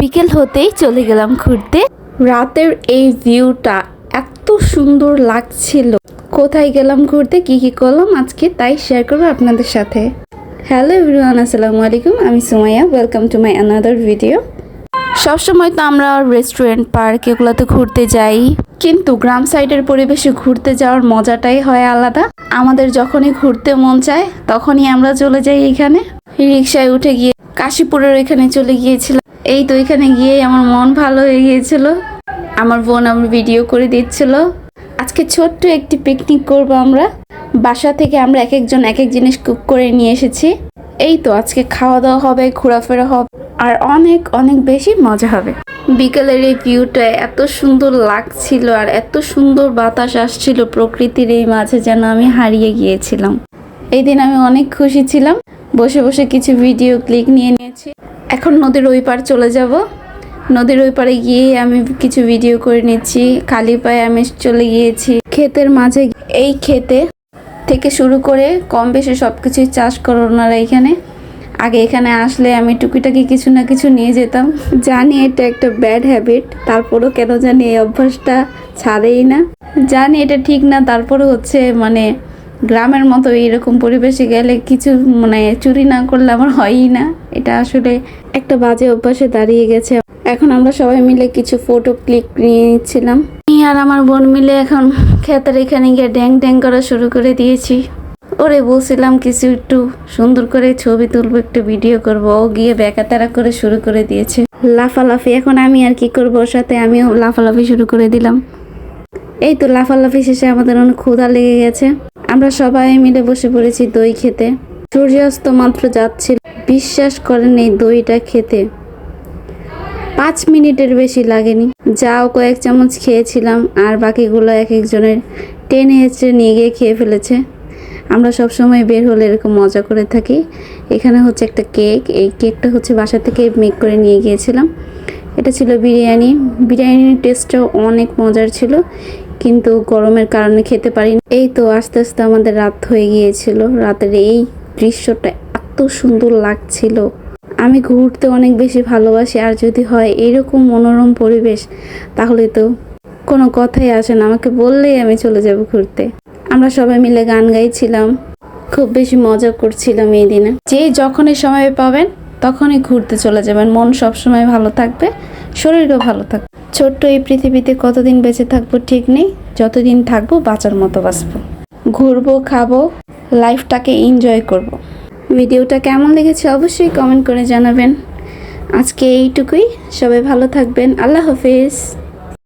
বিকেল হতেই চলে গেলাম ঘুরতে। রাতের এই ভিউটা এত সুন্দর লাগছিল। কোথায় গেলাম ঘুরতে কি কি করলাম আজকে তাই শেয়ার করব আপনাদের সাথে। হ্যালো এভরিওয়ান আসসালামু আলাইকুম আমি Sumaiya welcome to my another video সবসময় তো আমরা রেস্টুরেন্ট পার্ক এগুলোতে ঘুরতে যাই। কিন্তু গ্রাম সাইডের পরিবেশে ঘুরতে যাওয়ার মজাটাই হয় আলাদা। আমাদের যখনই ঘুরতে মন চায় তখনই আমরা চলে যাই এখানে। রিক্সায় উঠে গিয়ে কাশীপুরের ওইখানে চলে গিয়েছিলাম। এই তো এখানে গিয়ে আমার মন ভালো হয়ে গিয়েছিল। আমার বোন আমার ভিডিও করে দিচ্ছিল। আজকে ছোট্ট একটি পিকনিক করব আমরা। বাসা থেকে আমরা এক একজন এক এক জিনিস কুক করে নিয়ে এসেছি। এই তো আজকে খাওয়া দাওয়া হবে, ঘোরাফেরা হবে, আর অনেক অনেক বেশি মজা হবে। বিকেলের এই ভিউটা এত সুন্দর লাগছিল আর এত সুন্দর বাতাস আসছিল প্রকৃতির এই মাঝে যেন আমি হারিয়ে গিয়েছিলাম। এই দিন আমি অনেক খুশি ছিলাম। বসে বসে কিছু ভিডিও ক্লিক নিয়ে নিয়েছি। এখন নদীর ওই পার চলে যাব। নদীর ওই পারে গিয়ে আমি কিছু ভিডিও করে নিচ্ছি। খালি পায়ে আমি চলে গিয়েছি। ক্ষেতের মাঝে এই ক্ষেতে থেকে শুরু করে কম বেশি সব কিছুই চাষ করে ওনারা এখানে। আগে এখানে আসলে আমি টুকিটাকি কিছু না কিছু নিয়ে যেতাম। জানি এটা একটা ব্যাড হ্যাবিট তারপরও কেন জানি এই অভ্যাসটা ছাড়েই না। জানি এটা ঠিক না তারপরে হচ্ছে মানে গ্রামের মতো এরকম পরিবেশে গেলে কিছু মানে চুরি না করলে আমার হয়ই না। এটা আসলে একটা বাজে অভ্যাসে দাঁড়িয়ে গেছে। এখন আমরা সবাই মিলে কিছু ফটো ক্লিক নিয়ে নিচ্ছিলাম। আর আমার বোন মিলে এখন ক্ষেতের এখানে গিয়ে ড্যাং ড্যাং করা শুরু করে দিয়েছি। ওরে বলছিলাম কিছু একটু সুন্দর করে ছবি তুলবো, একটু ভিডিও করব। ও গিয়ে বেকাতারা করে শুরু করে দিয়েছে। লাফালাফি, এখন আমি আর কি করব? ওর সাথে আমিও লাফালাফি শুরু করে দিলাম। এই তো লাফালাফি শেষে আমাদের অনেক ক্ষুধা লেগে গেছে। আমরা সবাই মিলে বসে পড়েছি দই খেতে। সূর্যাস্ত মাত্র যাচ্ছিল। বিশ্বাস করেন এই দইটা খেতে। পাঁচ মিনিটের বেশি লাগেনি। যাও কয়েক চামচ খেয়েছিলাম, আর বাকিগুলো এক একজনের টেনে হেঁচড়ে নিয়ে গিয়ে খেয়ে ফেলেছে। আমরা সব সময় বের হলে এরকম মজা করে থাকি। এখানে হচ্ছে একটা কেক। এই কেকটা হচ্ছে বাসা থেকে মেক করে নিয়ে গিয়েছিলাম। এটা ছিল বিরিয়ানি। বিরিয়ানির টেস্টটাও অনেক মজার ছিল। কিন্তু গরমের কারণে খেতে পারিনি। এই তো আস্তে আস্তে আমাদের রাত হয়ে গিয়েছিল। রাতের এই দৃশ্যটা এত সুন্দর লাগছিল। আমি ঘুরতে অনেক বেশি ভালোবাসি, আর যদি হয় এরকম মনোরম পরিবেশ, তাহলে তো কোনো কথাই আসে না। আমাকে বললেই আমি চলে যাব ঘুরতে। আমরা সবাই মিলে গান গাইছিলাম। খুব বেশি মজা করছিলাম এই দিনে। যে যখনই সময় পাবেন, তখনই ঘুরতে চলে যাবেন। মন সবসময় ভালো থাকবে, শরীরও ভালো থাকবে। ছোট্ট এই পৃথিবীতে কতদিন বেঁচে থাকব ঠিক নেই, যতদিন থাকব বাঁচার মতো বাঁচবো। ঘুরবো, খাব লাইফটাকে এনজয় করব। ভিডিওটা কেমন লেগেছে অবশ্যই কমেন্ট করে জানাবেন। আজকে এইটুকুই, সবাই ভালো থাকবেন, আল্লাহ হাফিজ।